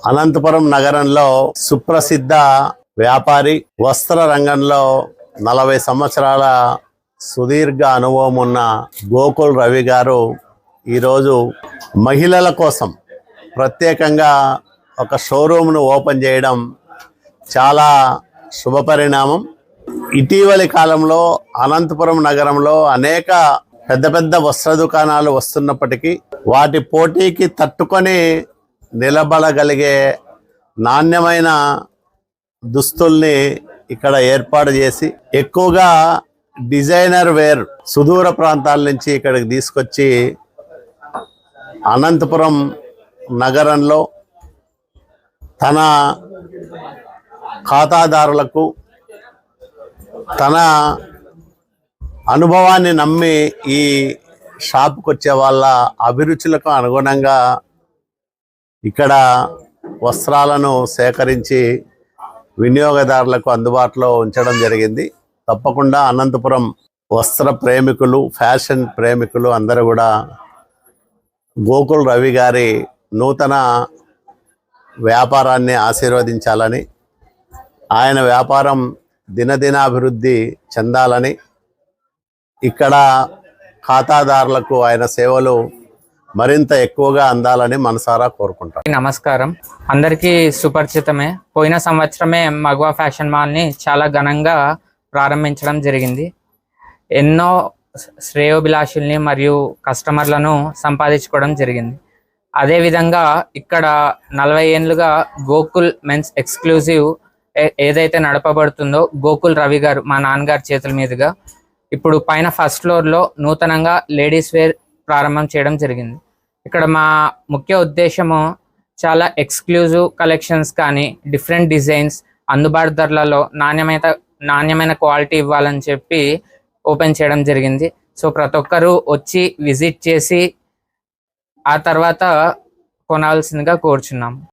అనంతపురం నగరంలో సుప్రసిద్ధ వ్యాపారి వస్త్ర రంగంలో నలభై సంవత్సరాల సుదీర్ఘ అనుభవం ఉన్న గోకుల్ రవి గారు ఈరోజు మహిళల కోసం ప్రత్యేకంగా ఒక షోరూమ్ను ఓపెన్ చేయడం చాలా శుభపరిణామం ఇటీవలి కాలంలో అనంతపురం నగరంలో అనేక పెద్ద పెద్ద వస్త్ర దుకాణాలు వస్తున్నప్పటికీ వాటి పోటీకి తట్టుకొని నిలబడగలిగే నాణ్యమైన దుస్తుల్ని ఇక్కడ ఏర్పాటు చేసి ఎక్కువగా డిజైనర్ వేర్ సుదూర ప్రాంతాల నుంచి ఇక్కడికి తీసుకొచ్చి అనంతపురం నగరంలో తన ఖాతాదారులకు తన అనుభవాన్ని నమ్మి ఈ షాప్కి వచ్చే వాళ్ళ అభిరుచులకు అనుగుణంగా ఇక్కడ వస్త్రాలను సేకరించి వినియోగదారులకు అందుబాటులో ఉంచడం జరిగింది. తప్పకుండా అనంతపురం వస్త్ర ప్రేమికులు ఫ్యాషన్ ప్రేమికులు అందరూ కూడా గోకుల్ రవి గారి నూతన వ్యాపారాన్ని ఆశీర్వదించాలని ఆయన వ్యాపారం దినదినాభివృద్ధి చెందాలని ఇక్కడ ఖాతాదారులకు ఆయన సేవలు మరింత ఎక్కువగా అందాలని మనసారా కోరుకుంటాం. నమస్కారం. అందరికీ సుపరిచితమే. పోయిన సంవత్సరమే మగవా ఫ్యాషన్ మాల్ని చాలా ఘనంగా ప్రారంభించడం జరిగింది. ఎన్నో శ్రేయోభిలాషుల్ని మరియు కస్టమర్లను సంపాదించుకోవడం జరిగింది. అదేవిధంగా ఇక్కడ నలభై ఏళ్ళుగా గోకుల్ మెన్స్ ఎక్స్క్లూజివ్ ఏ- ఏదైతే నడపబడుతుందో గోకుల్ రవి గారు మా నాన్నగారి చేతుల మీదుగా ఇప్పుడు పైన ఫస్ట్ ఫ్లోర్లో నూతనంగా లేడీస్ వేర్ ప్రారంభం చేయడం జరిగింది. ఇక్కడ మా ముఖ్య ఉద్దేశము చాలా ఎక్స్క్లూజివ్ కలెక్షన్స్ కానీ డిఫరెంట్ డిజైన్స్ అందుబాటు ధరలలో నాణ్యమైన నాణ్యమైన క్వాలిటీ ఇవ్వాలని చెప్పి ఓపెన్ చేయడం జరిగింది. సో ప్రతి ఒక్కరూ వచ్చి విజిట్ చేసి ఆ తర్వాత కొనాల్సిందిగా కోరుచున్నాం